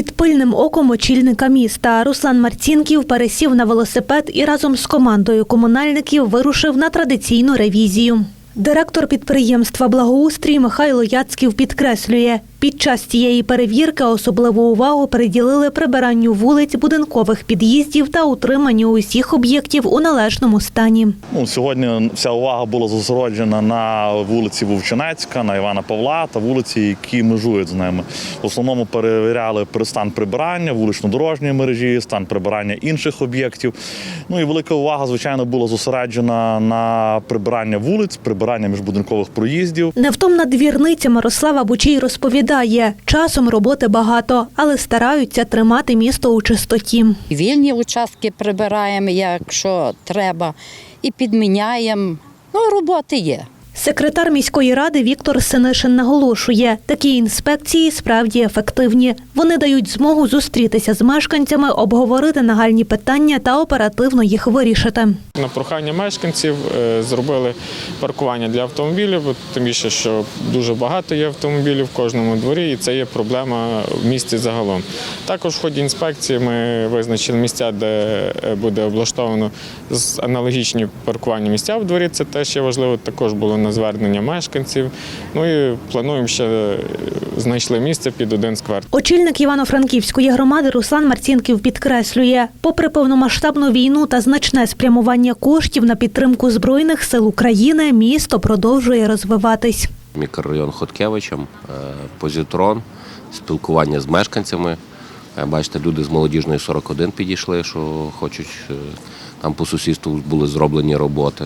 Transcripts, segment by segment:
Під пильним оком очільника міста Руслан Марцінків пересів на велосипед і разом з командою комунальників вирушив на традиційну ревізію. Директор підприємства Благоустрій Михайло Яцьків підкреслює, під час цієї перевірки особливу увагу приділили прибиранню вулиць, будинкових під'їздів та утриманню усіх об'єктів у належному стані. Ну, сьогодні вся увага була зосереджена на вулиці Вовчинецька, на Івана Павла та вулиці, які межують з ними. В основному перевіряли при- стан прибирання, вулично-дорожньої мережі, стан прибирання інших об'єктів. Ну і велика увага, звичайно, була зосереджена на прибирання вулиць, прибирання міжбудинкових проїздів. Невтомна двірниця Мирослава Бучій розповідає, часом роботи багато, але стараються тримати місто у чистоті. Вільні участки прибираємо, якщо треба, і підміняємо. Ну, роботи є. Секретар міської ради Віктор Синишин наголошує, такі інспекції справді ефективні. Вони дають змогу зустрітися з мешканцями, обговорити нагальні питання та оперативно їх вирішити. На прохання мешканців е, зробили паркування для автомобілів, тим більше, що дуже багато є автомобілів в кожному дворі, і це є проблема в місті загалом. Також в ході інспекції ми визначили місця, де е, буде облаштовано аналогічні паркувальні місця в дворі. Це теж є важливо. Також було на звернення мешканців. Ну і плануємо ще е, знайшли місце під один сквер. Очільник Івано-Франківської громади Руслан Марцінків підкреслює, попри повномасштабну війну та значне спрямування коштів на підтримку збройних сил України, місто продовжує розвиватись. мікрорайон Хоткевичем, е, позитрон, спілкування з мешканцями. Е, Бачите, люди з молодіжної 41 підійшли, що хочуть там по сусідству були зроблені роботи.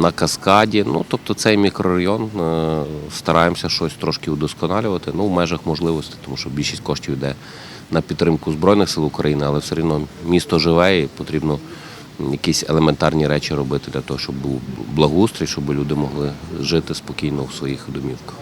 На каскаді, ну тобто цей мікрорайон е, стараємося щось трошки удосконалювати, ну в межах можливостей, тому що більшість коштів йде на підтримку Збройних сил України, але все одно місто живе і потрібно якісь елементарні речі робити для того, щоб був благоустрій, щоб люди могли жити спокійно в своїх домівках.